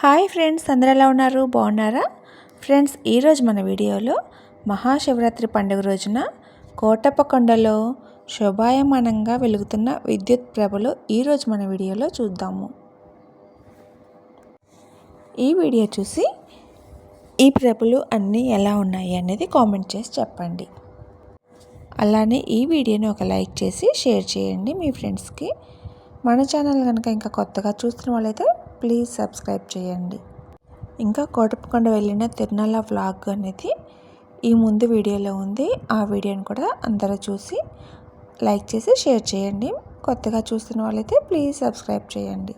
Hi friends అందరు ఎలా ఉన్నారు? బాగున్నారా? ఫ్రెండ్స్ ఈరోజు మన వీడియోలో మహాశివరాత్రి పండుగ రోజున కోటప్ప కొండలో శోభాయమానంగా వెలుగుతున్న విద్యుత్ ప్రభలు ఈరోజు మన వీడియోలో చూద్దాము. ఈ వీడియో చూసి ఈ ప్రభలు అన్నీ ఎలా ఉన్నాయి అనేది కామెంట్ చేసి చెప్పండి. అలానే ఈ వీడియోని ఒక లైక్ చేసి షేర్ చేయండి మీ ఫ్రెండ్స్కి. మన ఛానల్ కనుక ఇంకా కొత్తగా చూస్తున్న వాళ్ళైతే ప్లీజ్ సబ్స్క్రైబ్ చేయండి. ఇంకా కోటప్పకొండ వెళ్ళిన తిరునాళ్ళ వ్లాగ్ అనేది ఈ ముందు వీడియోలో ఉంది. ఆ వీడియోని కూడా అందరూ చూసి లైక్ చేసి షేర్ చేయండి. కొత్తగా చూస్తున్న వాళ్ళైతే ప్లీజ్ సబ్స్క్రైబ్ చేయండి.